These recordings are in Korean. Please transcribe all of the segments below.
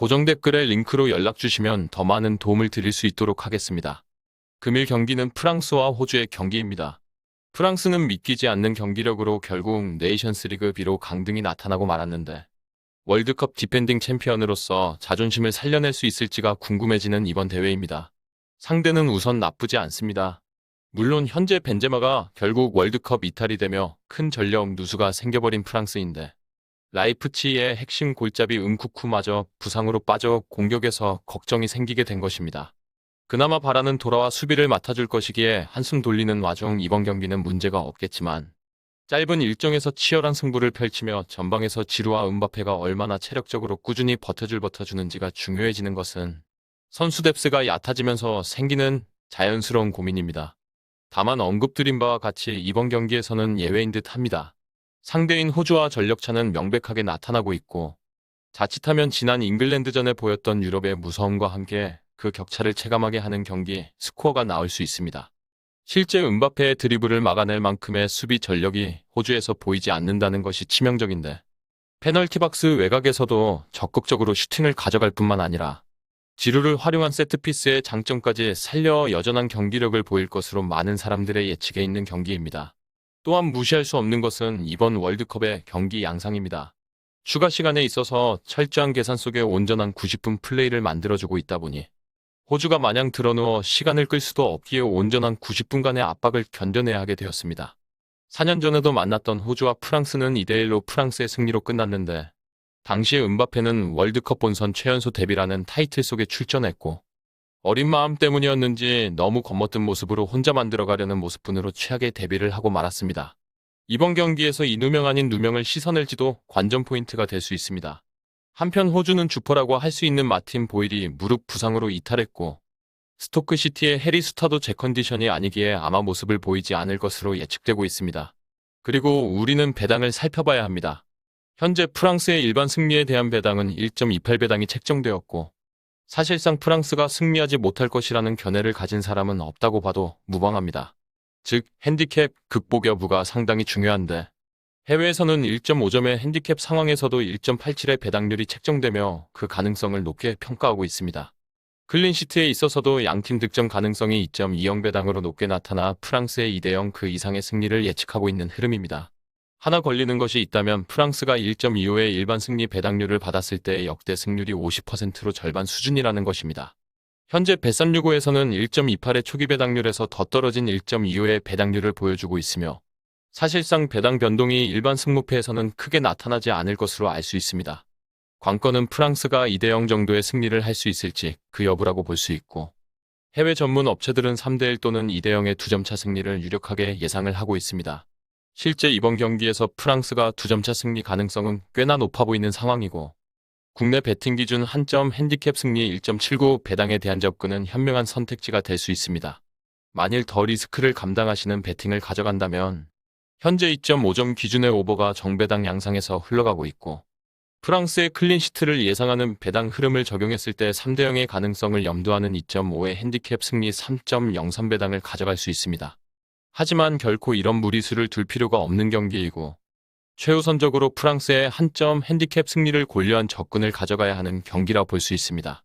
고정 댓글에 링크로 연락 주시면 더 많은 도움을 드릴 수 있도록 하겠습니다. 금일 경기는 프랑스와 호주의 경기입니다. 프랑스는 믿기지 않는 경기력으로 결국 네이션스 리그 B로 강등이 나타나고 말았는데 월드컵 디펜딩 챔피언으로서 자존심을 살려낼 수 있을지가 궁금해지는 이번 대회입니다. 상대는 우선 나쁘지 않습니다. 물론 현재 벤제마가 결국 월드컵 이탈이 되며 큰 전력 누수가 생겨버린 프랑스인데 라이프치히의 핵심 골잡이 음쿠쿠마저 부상으로 빠져 공격에서 걱정이 생기게 된 것입니다. 그나마 바라는 돌아와 수비를 맡아줄 것이기에 한숨 돌리는 와중 이번 경기는 문제가 없겠지만 짧은 일정에서 치열한 승부를 펼치며 전방에서 지루와 은바페가 얼마나 체력적으로 꾸준히 버텨줄 버텨주는지가 중요해지는 것은 선수 뎁스가 얕아지면서 생기는 자연스러운 고민입니다. 다만 언급드린 바와 같이 이번 경기에서는 예외인 듯 합니다. 상대인 호주와 전력차는 명백하게 나타나고 있고 자칫하면 지난 잉글랜드전에 보였던 유럽의 무서움과 함께 그 격차를 체감하게 하는 경기 스코어가 나올 수 있습니다. 실제 은바페의 드리블을 막아낼 만큼의 수비 전력이 호주에서 보이지 않는다는 것이 치명적인데 페널티 박스 외곽에서도 적극적으로 슈팅을 가져갈 뿐만 아니라 지루를 활용한 세트피스의 장점까지 살려 여전한 경기력을 보일 것으로 많은 사람들의 예측에 있는 경기입니다. 또한 무시할 수 없는 것은 이번 월드컵의 경기 양상입니다. 추가 시간에 있어서 철저한 계산 속에 온전한 90분 플레이를 만들어주고 있다 보니 호주가 마냥 드러누워 시간을 끌 수도 없기에 온전한 90분간의 압박을 견뎌내야 하게 되었습니다. 4년 전에도 만났던 호주와 프랑스는 2대1로 프랑스의 승리로 끝났는데 당시에 은바페는 월드컵 본선 최연소 데뷔라는 타이틀 속에 출전했고 어린 마음 때문이었는지 너무 겁먹던 모습으로 혼자 만들어가려는 모습분으로 최악의 데뷔를 하고 말았습니다. 이번 경기에서 이 누명 아닌 누명을 씻어낼지도 관전 포인트가 될 수 있습니다. 한편 호주는 주퍼라고 할 수 있는 마틴 보일이 무릎 부상으로 이탈했고 스토크시티의 해리 수타도 제 컨디션이 아니기에 아마 모습을 보이지 않을 것으로 예측되고 있습니다. 그리고 우리는 배당을 살펴봐야 합니다. 현재 프랑스의 일반 승리에 대한 배당은 1.28배당이 책정되었고 사실상 프랑스가 승리하지 못할 것이라는 견해를 가진 사람은 없다고 봐도 무방합니다. 즉 핸디캡 극복 여부가 상당히 중요한데 해외에서는 1.5점의 핸디캡 상황에서도 1.87의 배당률이 책정되며 그 가능성을 높게 평가하고 있습니다. 클린시트에 있어서도 양팀 득점 가능성이 2.20 배당으로 높게 나타나 프랑스의 2대0 그 이상의 승리를 예측하고 있는 흐름입니다. 하나 걸리는 것이 있다면 프랑스가 1.25의 일반 승리 배당률을 받았을 때의 역대 승률이 50%로 절반 수준이라는 것입니다. 현재 베산유고에서는 1.28의 초기 배당률에서 더 떨어진 1.25의 배당률을 보여주고 있으며 사실상 배당 변동이 일반 승무패에서는 크게 나타나지 않을 것으로 알 수 있습니다. 관건은 프랑스가 2대0 정도의 승리를 할 수 있을지 그 여부라고 볼 수 있고 해외 전문 업체들은 3대1 또는 2대0의 2점차 승리를 유력하게 예상을 하고 있습니다. 실제 이번 경기에서 프랑스가 2점차 승리 가능성은 꽤나 높아 보이는 상황이고 국내 베팅 기준 한 점 핸디캡 승리 1.79 배당에 대한 접근은 현명한 선택지가 될 수 있습니다. 만일 더 리스크를 감당하시는 베팅을 가져간다면 현재 2.5점 기준의 오버가 정배당 양상에서 흘러가고 있고 프랑스의 클린시트를 예상하는 배당 흐름을 적용했을 때 3대 0의 가능성을 염두하는 2.5의 핸디캡 승리 3.03배당을 가져갈 수 있습니다. 하지만 결코 이런 무리수를 둘 필요가 없는 경기이고 최우선적으로 프랑스의 한 점 핸디캡 승리를 고려한 접근을 가져가야 하는 경기라 볼 수 있습니다.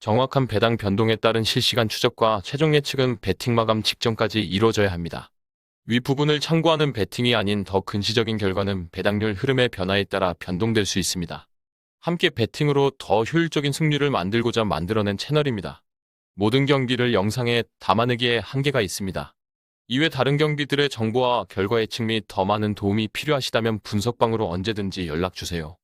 정확한 배당 변동에 따른 실시간 추적과 최종 예측은 베팅 마감 직전까지 이루어져야 합니다. 위 부분을 참고하는 베팅이 아닌 더 근시적인 결과는 배당률 흐름의 변화에 따라 변동될 수 있습니다. 함께 베팅으로 더 효율적인 승률을 만들고자 만들어낸 채널입니다. 모든 경기를 영상에 담아내기에 한계가 있습니다. 이외 다른 경기들의 정보와 결과 예측 및 더 많은 도움이 필요하시다면 분석방으로 언제든지 연락주세요.